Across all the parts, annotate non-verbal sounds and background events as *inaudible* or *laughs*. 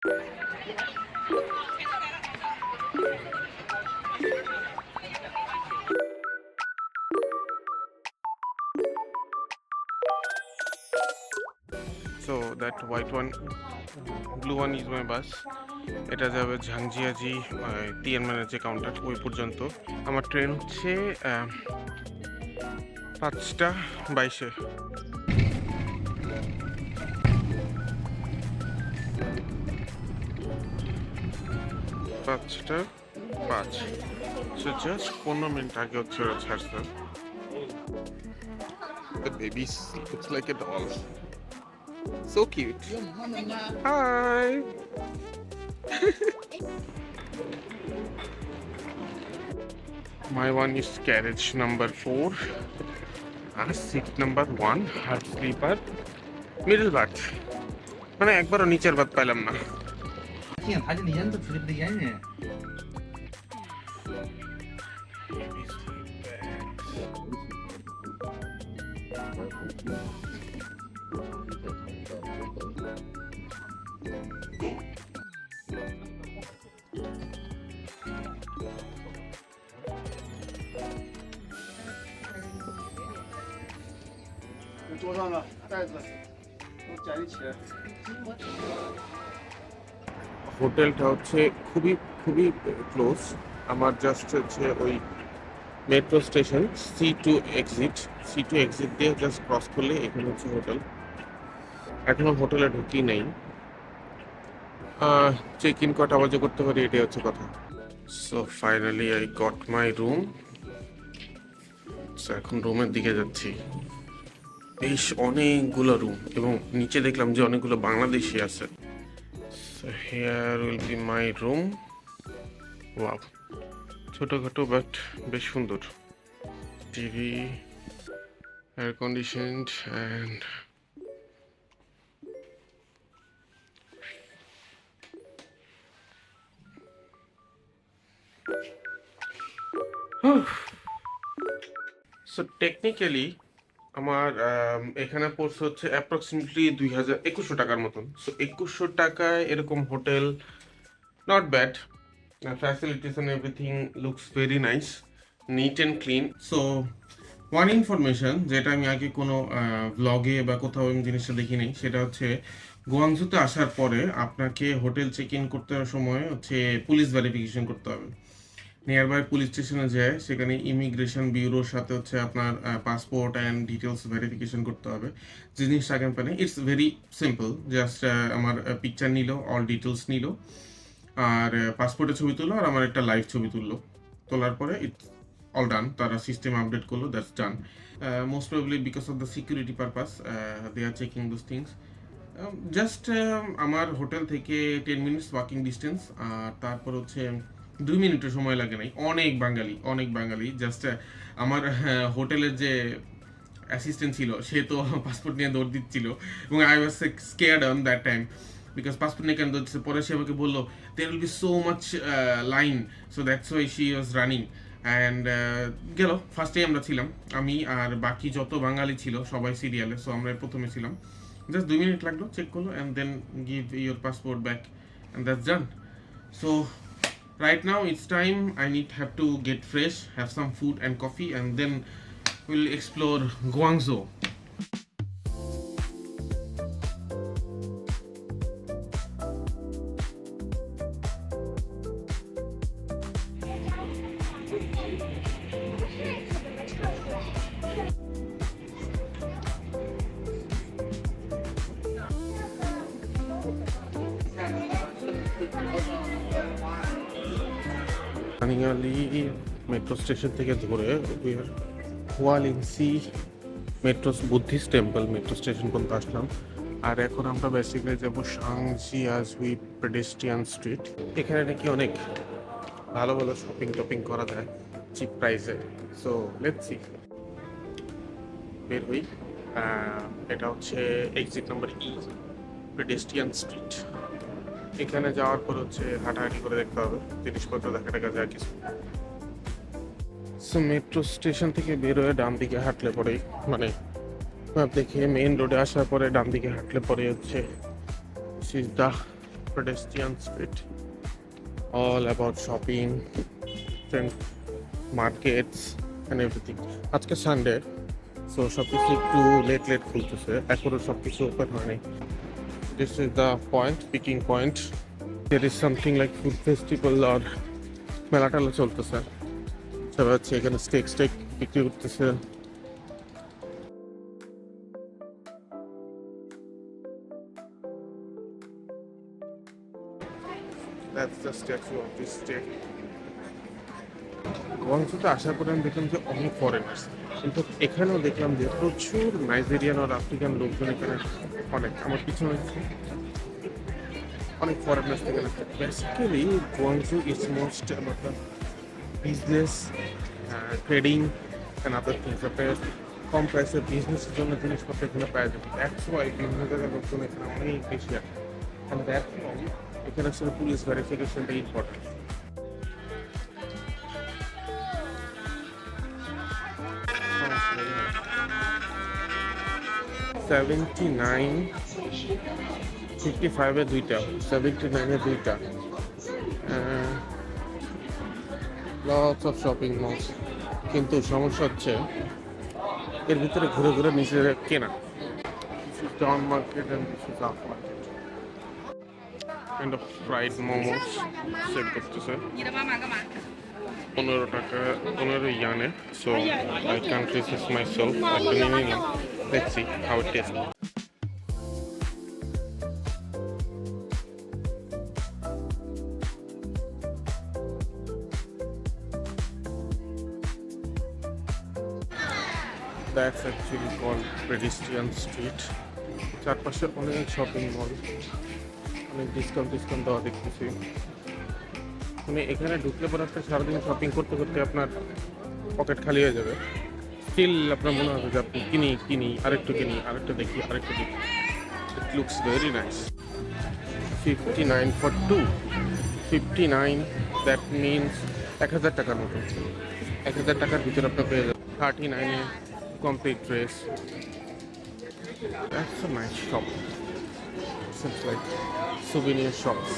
So that white one, blue one is my bus. এটা যাবে ঝাংজিয়াজি তিয়ানমানের যে কাউন্টার ওই পর্যন্ত আমার ট্রেন হচ্ছে পাঁচটা বাইশে পাঁচটা পাঁচ সো জাস্ট পনেরো মিনিট আগে হচ্ছে ওরা ছাড়ছে The baby looks like a doll. So cute. Hi. My one is carriage number four. R seat number one hard sleeper middle berth মানে একবারও নিচের বাদ পাইলাম না 他这里人都出去不得演呢。桌上的袋子都捡一起。হোটেলটা হচ্ছে খুবই খুবই ক্লোজ আমার জাস্ট হচ্ছে ওই metro station C two exit C two exit দিয়ে জাস্ট ক্রস করলে এখানে হচ্ছে হোটেল এখনও হোটেলে ঢুকি নেই। চেক ইন কটা বাজে করতে পারি এটাই হচ্ছে কথা। So finally I got my room এখন রুমের দিকে যাচ্ছি। বেশ অনেকগুলো রুম এবং নিচে দেখলাম যে অনেকগুলো বাংলাদেশি আছে। So here will be my room. Wow. ছোটখাটো বাট বেশ সুন্দর TV air conditioned and so technically আমার এখানে পড়ছে হচ্ছে অ্যাপ্রক্সিমেটলি দুই হাজার একুশশো টাকার মতন। সো একুশশো টাকায় এরকম hotel not bad facilities and everything looks very nice neat and clean so one information যেটা আমি আগে কোনো ব্লগে বা কোথাও আমি জিনিসটা দেখিনি, সেটা হচ্ছে গোয়াংজুতে আসার পরে আপনাকে হোটেল চেক ইন করতে সময় হচ্ছে পুলিশ ভেরিফিকেশন করতে হবে। নিয়ার বাই পুলিশ স্টেশনে যায়, সেখানে ইমিগ্রেশন ব্যুরোর সাথে হচ্ছে আপনার পাসপোর্ট অ্যান্ড ডিটেলস ভেরিফিকেশন করতে হবে। জিনিসটা আগে পারে ইটস ভেরি সিম্পল জাস্ট আমার পিকচার নিল অল ডিটেলস নিল, আর পাসপোর্টের ছবি তুললো আর আমার একটা লাইভ ছবি তুললো। তোলার পরে ইটস অল ডান তারা সিস্টেম আপডেট করল that's done most probably because of the security purpose they are checking those things just আমার হোটেল থেকে টেন মিনিটস ওয়াকিং ডিস্টেন্স আর তারপর হচ্ছে দুই মিনিটের সময় লাগে নাই। অনেক বাঙালি অনেক বাঙালি। জাস্ট আমার হোটেলের যে অ্যাসিস্ট্যান্ট ছিল, সে তো *laughs* পাসপোর্ট নিয়ে দৌড় দিচ্ছিল। এবং I was scared on that time because passport নিয়ে কেন দৌড়ছে পরে সে আমাকে বলল there will be so much line so that's why she was running and গেল। ফার্স্টেই আমরা ছিলাম। আমি আর বাকি যত বাঙালি ছিল, সবাই সিরিয়ালে সো আমরা প্রথমে ছিলাম। জাস্ট দুই মিনিট লাগল চেক করল and then give your passport back and that's done so right now it's time. I need have to get fresh have some food and coffee and then we'll explore guangzhou কানিয়ালি metro station থেকে ধরে ওয়ালিংসি metro Buddhist temple metro station পর্যন্ত আসলাম। আর এখন আমরা basically যাব সাংজি আজউই pedestrian street এখানে নাকি অনেক ভালো ভালো শপিং টপিং করা যায় চিপ প্রাইসে সো লেটস সি বের হই। এটা হচ্ছে exit number E pedestrian street এখানে যাওয়ার পর হচ্ছে হাঁটাহাঁটি করে দেখতে হবে জিনিসপত্র দেখা টাকা যায় কিছু সো মেট্রো স্টেশন থেকে বের হয়ে ডান দিকে হাঁটলে পরে মানে দেখে মেইন রোডে আসার পরে ডান দিকে হাঁটলে পরে হচ্ছে the pedestrian street. All about shopping, different markets and everything. আজকে সানডে সো সব কিছু একটু লেট লেট খুলতেছে এখনও সব কিছু ওপেন হয়নি This is the point picking point there is something like food festival আর মেলা টেলা চলতেছে সবাই হচ্ছে এখানে স্টেক স্টেক বিক্রি করতেছে That's the statue of this state. গঞ্জতে আসার পরে আমি দেখলাম যে অনেক ফরেনার্স কিন্তু এখানেও দেখলাম যে প্রচুর নাইজেরিয়ান আর আফ্রিকান লোকজন এখানে অনেক। আমার পিছনে অনেক ফরেনার্স এখানে। Basically Guangzhou is most business trading and other things কম প্রাইসে বিজনেসের জন্য জিনিসপত্র এখানে পাওয়া যাবে ওয়াই বিভিন্ন জায়গার লোকজন এখানে অনেক বেশি দ্যাটস এখানে আসলে পুলিশ ভেরিফিকেশনটা ইম্পর্টেন্ট সেভেন্টি নাইন ফিফটি ফাইভের দুইটা সেভেন্টি নাইনে দুইটা। লস অফ শপিং মলস কিন্তু সমস্যা হচ্ছে, এর ভিতরে ঘুরে ঘুরে নিজেরা কেনা। ডাউন মার্কেট এন্ড কিছু up market of fried momos sell করতেছে। পনেরো টাকা, পনেরো ইয়ানে। So I can't resist myself একটা নিয়ে নিলাম দেখছি how it taste that's actually call pedestrian street চারপাশে অনেক শপিং মল অনেক ডিসকাউন্ট ডিসকাউন্ট দেওয়া দেখতেছি। মানে এখানে ঢুকলে পরে একটা সারাদিন শপিং করতে করতে আপনার পকেট খালি হয়ে যাবে। স্টিল আপনার মনে হবে যে আপনি কিনি কিনি, আরেকটু কিনি, আরেকটু দেখি আরেকটু দেখি। It looks very nice fifty nine for two fifty nine that means এক হাজার টাকার মতো। এক হাজার টাকার ভিতরে আপনার পেয়ে যাবেন। থার্টি নাইনে complete dress That's a nice shop. Seems like souvenir shops.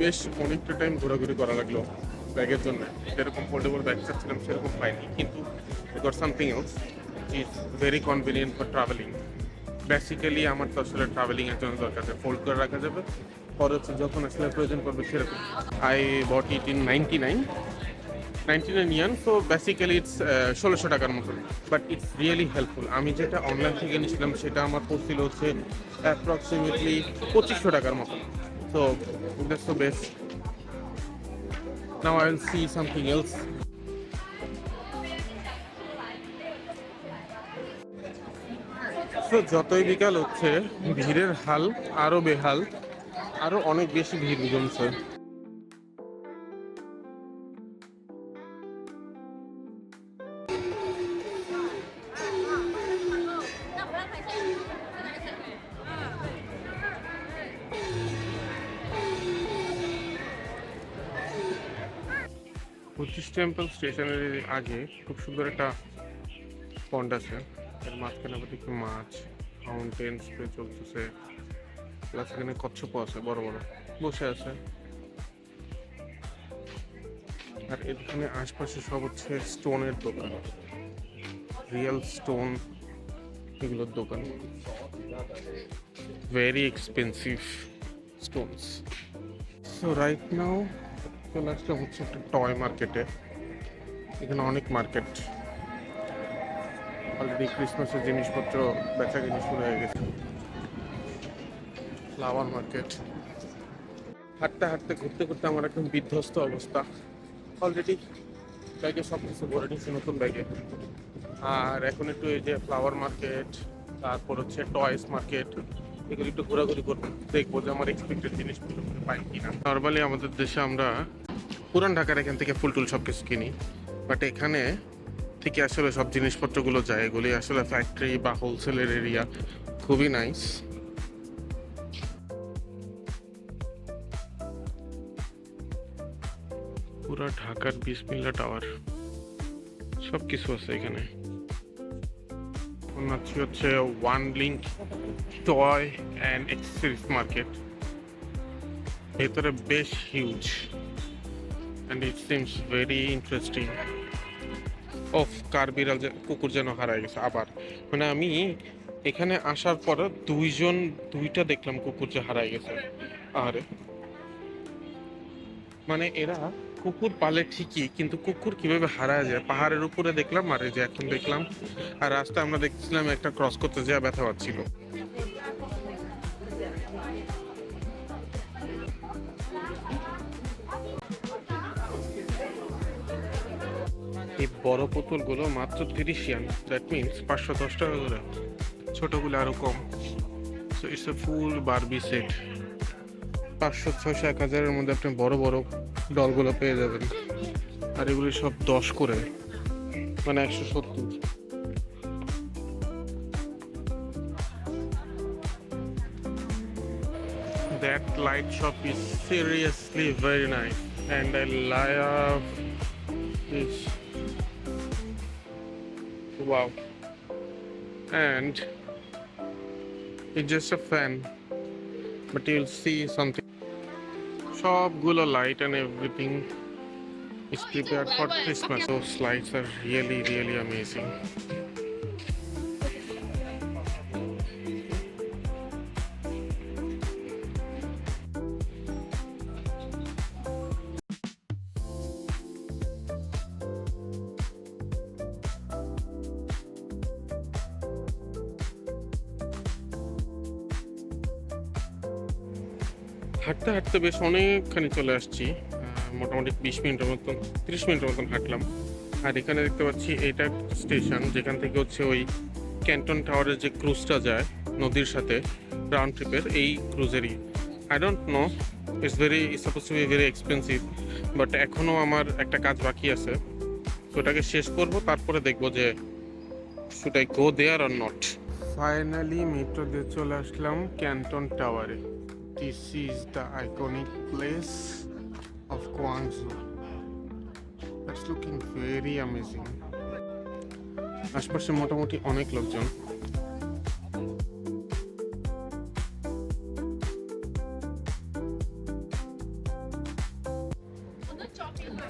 বেশ অনেকটা টাইম ঘোরাঘুরি করা লাগল ব্যাগের জন্য। যেরকম ফোল্ডেবল ব্যাগ চাচ্ছিলাম, সেরকম পাইনি। কিন্তু got something else is very convenient for travelling basically আমার তো আসলে ট্রাভেলিংয়ের জন্য দরকার ফোল্ড করে রাখা যাবে। পরে যখন আসলে প্রয়োজন পড়বে সেরকম। I bought it in ninety nine ninety nine so basically it's ষোলোশো টাকার মতন বাট ইটস রিয়েলি হেল্পফুল আমি যেটা অনলাইন থেকে নিয়েছিলাম, সেটা আমার পড়ছিল হচ্ছে অ্যাপ্রক্সিমেটলি পঁচিশশো টাকার মতন so that's the best now I will see something else তো যতই বিকাল হচ্ছে, ভিড়ের হাল আরও বেহাল। আরও অনেক বেশি ভিড় জমছে। পঁচিশ টেম্পল স্টেশনের আগে খুব সুন্দর একটা পন্ড আছে। এর মাঝখানে আবার দেখি মাছ ফাউন্টেন স্প্রে চলতেছে। প্লাস এখানে কচ্ছপ আছে, বড় বড়। বসে আছে। আর এখানে আশপাশে সব হচ্ছে স্টোনের দোকান। রিয়েল স্টোন এগুলোর দোকান। Very expensive stones so right now চলে আসলাম হচ্ছে একটা টয় মার্কেটে এখানে অনেক মার্কেট অলরেডি ক্রিসমাসের জিনিসপত্র, বেচা কিনে শুরু হয়ে গেছে। ফ্লাওয়ার মার্কেট হাঁটতে হাঁটতে, ঘুরতে ঘুরতে আমার একদম বিধ্বস্ত অবস্থা। অলরেডি ব্যাগে সব কিছু ভরে নিয়েছি, নতুন ব্যাগে আর এখন একটু এই যে ফ্লাওয়ার মার্কেট তারপর হচ্ছে টয়েস মার্কেট এগুলো একটু ঘোরাঘুরি করব, দেখব যে আমার এক্সপেক্টেড জিনিসগুলো পাই কিনা। নর্মালি আমাদের দেশে আমরা পুরান ঢাকার এখান থেকে ফুল টুল সব কিছু কিনি। বাট এখানে থেকে আসলে সব জিনিসপত্রগুলো যায়। এগুলি আসলে ফ্যাক্টরি বা হোলসেলের এরিয়া খুবই নাইস পুরা ঢাকার বিসমিল্লা টাওয়ার সব কিছু আছে এখানে। হচ্ছে হচ্ছে one link toy and accessories market ভেতরে বেশ huge and it seems very interesting of car বিড়াল কুকুর যেন হারায় গেছে আবার। মানে আমি এখানে আসার পর দুইজন দুইটা দেখলাম কুকুর যে হারায় গেছে। আরে মানে এরা কুকুর পালে ঠিকই, কিন্তু কুকুর কীভাবে হারায় যায়? পাহাড়ের উপরে দেখলাম আর যে এখন দেখলাম, আর রাস্তায় আমরা দেখছিলাম একটা ক্রস করতে যা ব্যথা পাচ্ছিল। এই বড় পুতুলগুলো মাত্র তিরিশ ইয়ান। দ্যাট মিনস পাঁচশো দশ টাকা করে। ছোটগুলো আরও কম। So it's a full Barbie set পাঁচশো ছয়শো এক হাজারের মধ্যে আপনি বড় বড় ডলগুলো পেয়ে যাবেন। আর এগুলি সব দশ করে। মানে একশো সত্তর। That light shop is seriously very nice, and I love this. Wow. And it's just a fan, but you'll see something. সবগুলো light and everything is prepared for Christmas. Those lights are really, really amazing. হাঁটতে হাঁটতে বেশ অনেকখানি চলে আসছি। মোটামুটি বিশ মিনিটের মতন, তিরিশ মিনিটের মতন হাঁটলাম। আর এখানে দেখতে পাচ্ছি এটা স্টেশন, যেখান থেকে হচ্ছে ওই ক্যান্টন টাওয়ারের যে ক্রুজটা যায় নদীর সাথে রাউন্ড ট্রিপের এই ক্রুজেরই। I don't know it's very suppose to be very expensive but এখনও আমার একটা কাজ বাকি আছে। তো ওটাকে শেষ করব, তারপরে দেখব যে should I go there or not finally metro দিয়ে চলে আসলাম ক্যান্টন টাওয়ারে। This is the iconic place of Guangzhou. That's looking very amazing. আশপাশে মোটামুটি অনেক লোকজন।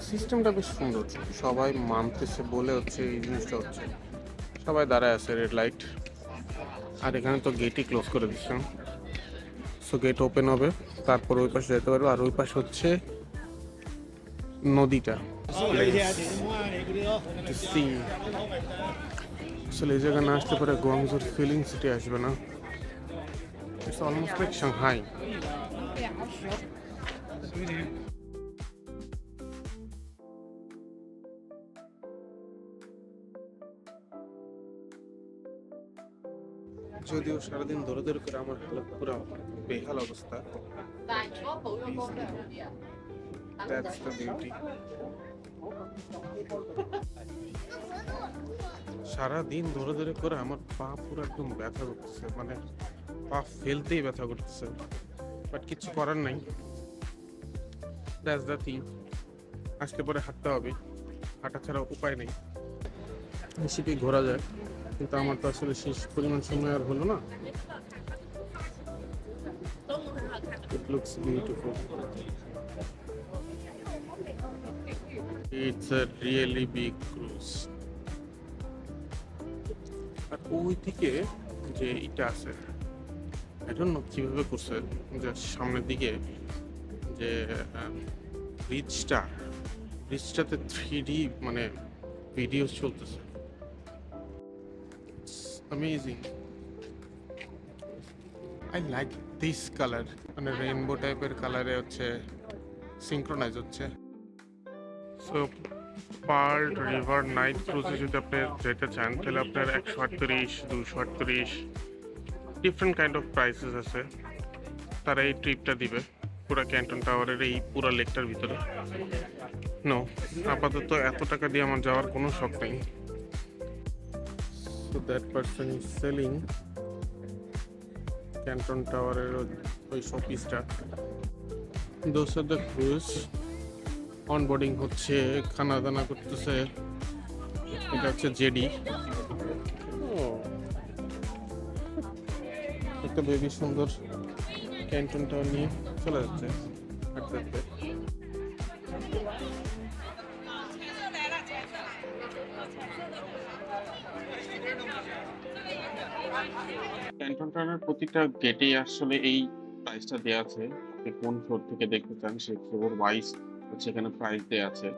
সিস্টেমটা বেশ সুন্দর। সবাই মানতেছে বলে হচ্ছে এই জিনিসটা হচ্ছে। সবাই দাঁড়ায় আছে রেড লাইট আর এখানে তো গেটই ক্লোজ করে দিচ্ছে গেট ওপেন হবে। তারপর ওই পাশে যেতে পারবে। আর ওই পাশে হচ্ছে নদীটা। আসলে এই জায়গায় না আসতে পারে গোয়াংজোর ফিলিং সিটি আসবে না। ইটস অলমোস্ট লাইক সাংহাই যদিও সারাদিন ধরে ধরে করে আমার হালত পুরো বেহাল অবস্থা। That's. সারা দিন ধরে ধরে করে আমার পা পুরো একদম ব্যথা করতেছে মানে পা ফেলতেই ব্যথা করতেছে। বাট কিছু করার নাই। দ্যাটস দ্য থিং আজকে পরে হাঁটতে হবে। হাঁটা ছাড়া উপায় নেই। শিপে ঘোরা যায়। কিন্তু আমার তো আসলে শেষ পরিমাণ সময় আর হলো না It looks beautiful. It's a really big cruise. আর ওই থেকে যে এটা আছে এখন কীভাবে করছে যে সামনের দিকে যে ব্রিজটা ব্রিজটাতে থ্রি মানে ভিডিও চলতেছে amazing I like this colour মানে রেইনবো টাইপের কালারে হচ্ছে সিঙ্ক্রোনাইজ হচ্ছে। সো পার্ল রিভার নাইট ক্রুজে যদি আপনি যেতে চান, তাহলে আপনার একশো আটত্রিশ, দুশো আটত্রিশ ডিফারেন্ট কাইন্ড অফ প্রাইসেস আছে। তারা এই ট্রিপটা দিবে, পুরো ক্যান্টন টাওয়ারের এই পুরো লেকটার ভিতরে। নো আপাতত এত টাকা দিয়ে আমার যাওয়ার কোনো শখ নেই। So that person is selling Canton টাওয়ারের ওই শোপিসটা those are the cruise onboarding হচ্ছে খানা দানা করতেছে। এটা হচ্ছে জেডি। একটা বেবি সুন্দর ক্যান্টন টাওয়ার নিয়ে চলে যাচ্ছে। হাঁটতে। টাউনের প্রতিটা গেটে আসলে এই প্রাইসটা দেওয়া আছে। আপনি কোন ফ্লোর থেকে দেখতে চান, সেই ফ্লোর ওয়াইজ সেখানে প্রাইস দেওয়া আছে।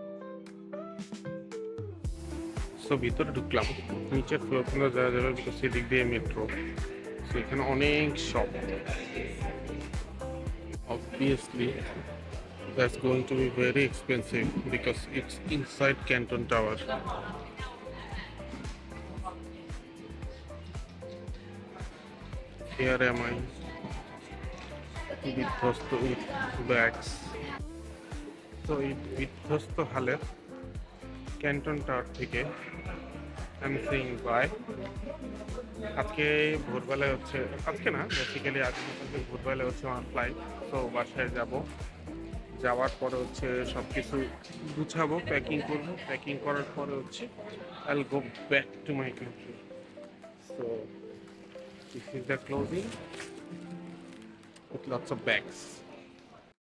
সো ভিতরে ঢুকলাম। নিচের ফ্লোর পর্যন্ত যাওয়া যাবে বিকজ সেদিক দিয়ে মেট্রো সো এখানে অনেক shop obviously that's going to be very expensive because it's inside Canton Tower. Here am I. বিধ্বস্ত উইথ ব্যাগস তো এই বিধ্বস্ত হালের ক্যান্টন টাওয়ার থেকে আমি সিং বাই আজকে ভোরবেলায় হচ্ছে, আজকে না বেসিক্যালি আজকে ভোরবেলায় হচ্ছে আমার ফ্লাইট তো বাসায় যাব। যাওয়ার পরে হচ্ছে সব কিছু গুছাবো প্যাকিং করব প্যাকিং করার পরে হচ্ছে I go back to my country so This is the clothing with lots of bags.